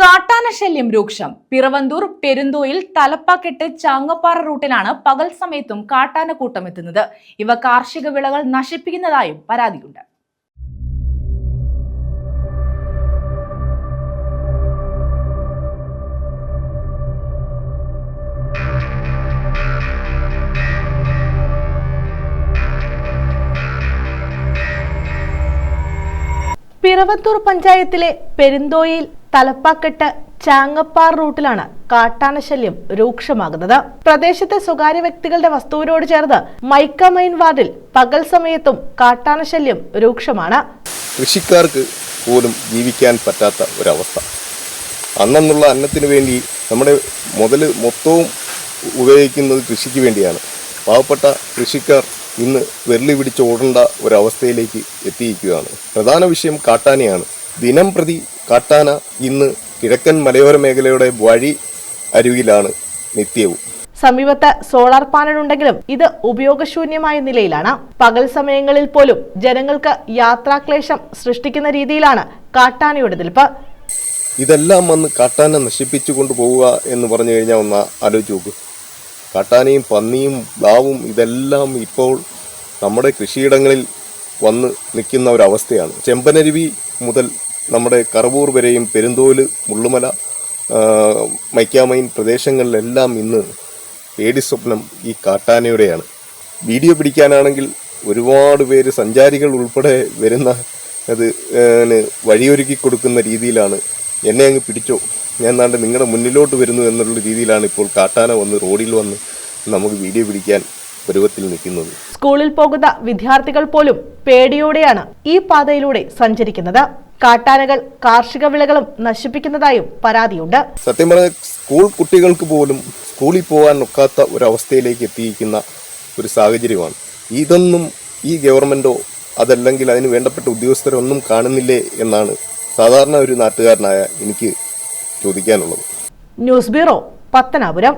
കാട്ടാന ശല്യം രൂക്ഷം. പിറവന്തൂർ പെരുന്തോയിൽ തലപ്പാക്കെട്ട് ചാങ്ങപ്പാറ റൂട്ടിലാണ് പകൽ സമയത്തും കാട്ടാന കൂട്ടം എത്തുന്നത്. ഇവ കാർഷിക വിളകൾ നശിപ്പിക്കുന്നതായും പരാതിയുണ്ട്. പിറവത്തൂർ പഞ്ചായത്തിലെ പെരുന്തോയിൽ തലപ്പാക്കെട്ട് ചാങ്ങപ്പാർ റൂട്ടിലാണ് കാട്ടാനശല്യം രൂക്ഷമാകുന്നത്. പ്രദേശത്തെ സ്വകാര്യ വ്യക്തികളുടെ വസ്തുവിനോട് ചേർന്ന് മൈക്കമൈൻ വാർഡിൽ പകൽ സമയത്തും കാട്ടാനശല്യം രൂക്ഷമാണ്. കൃഷിക്കാർക്ക് പോലും ജീവിക്കാൻ പറ്റാത്ത ഒരവസ്ഥ. അന്നെന്നുള്ള അന്നത്തിന് വേണ്ടി നമ്മുടെ മുതൽ മൊത്തവും ഉപയോഗിക്കുന്നത് കൃഷിക്ക് വേണ്ടിയാണ്. പാവപ്പെട്ട കൃഷിക്കാർ ഇന്ന് വെള്ളി പിടിച്ച് ഓടേണ്ട ഒരവസ്ഥയിലേക്ക് എത്തിയിരിക്കുകയാണ്. പ്രധാന വിഷയം കാട്ടാനയാണ്. ദിനം പ്രതി കാട്ടാന ഇന്ന് കിഴക്കൻ മലയോര മേഖലയുടെ വഴി അരുവിലാണ് നിത്യവും. സമീപത്ത് സോളാർ പാനൽ ഉണ്ടെങ്കിലും ഇത് ഉപയോഗശൂന്യമായ നിലയിലാണ്. പകൽ സമയങ്ങളിൽ പോലും ജനങ്ങൾക്ക് യാത്രാക്ലേശം സൃഷ്ടിക്കുന്ന രീതിയിലാണ് കാട്ടാനയുടെ നിൽപ്പ്. ഇതെല്ലാം വന്ന് കാട്ടാന നശിപ്പിച്ചു കൊണ്ടുപോവുക എന്ന് പറഞ്ഞു കഴിഞ്ഞാൽ ഒന്ന് ആലോചിച്ച് നോക്ക്. കാട്ടാനയും പന്നിയും ബ്ലാവും ഇതെല്ലാം ഇപ്പോൾ നമ്മുടെ കൃഷിയിടങ്ങളിൽ വന്ന് നിൽക്കുന്ന ഒരവസ്ഥയാണ്. ചെമ്പനരുവി മുതൽ നമ്മുടെ കറവൂർ വരെയും പെരുന്തോൽ മുള്ളുമല മൈക്കാമൈൻ പ്രദേശങ്ങളിലെല്ലാം ഇന്ന് പേടി സ്വപ്നം ഈ കാട്ടാനയുടെയാണ്. വീഡിയോ പിടിക്കാനാണെങ്കിൽ ഒരുപാട് പേര് സഞ്ചാരികൾ ഉൾപ്പെടെ വരുന്ന അത് വഴിയൊരുക്കി കൊടുക്കുന്ന രീതിയിലാണ് എന്നെ അങ്ങ് പിടിച്ചോ. ഞാൻ നാണ്ട് നിങ്ങളുടെ മുന്നിലോട്ട് വരുന്നു എന്നുള്ള രീതിയിലാണ് ഇപ്പോൾ കാട്ടാന വന്ന് റോഡിൽ വന്ന് നമുക്ക് വീഡിയോ പിടിക്കാൻ പരുവത്തിൽ നിൽക്കുന്നത്. സ്കൂളിൽ പോകുന്ന വിദ്യാർത്ഥികൾ പോലും പേടിയോടെയാണ് ഈ പാതയിലൂടെ സഞ്ചരിക്കുന്നത്. കാട്ടാനകൾ കാർഷിക വിളകളും നശിപ്പിക്കുന്നതായും പരാതിയുണ്ട്. സത്യം പറഞ്ഞാൽ സ്കൂൾ കുട്ടികൾക്ക് പോലും സ്കൂളിൽ പോകാൻ ഒക്കാത്ത ഒരവസ്ഥയിലേക്ക് എത്തിയിരിക്കുന്ന ഒരു സാഹചര്യമാണ്. ഇതൊന്നും ഈ ഗവൺമെന്റോ അതല്ലെങ്കിൽ അതിന് വേണ്ടപ്പെട്ട ഉദ്യോഗസ്ഥരൊന്നും കാണുന്നില്ലേ എന്നാണ് സാധാരണ ഒരു നാട്ടുകാരനായ എനിക്ക് ചോദിക്കാനുള്ളത്. News bureau Pathanapuram.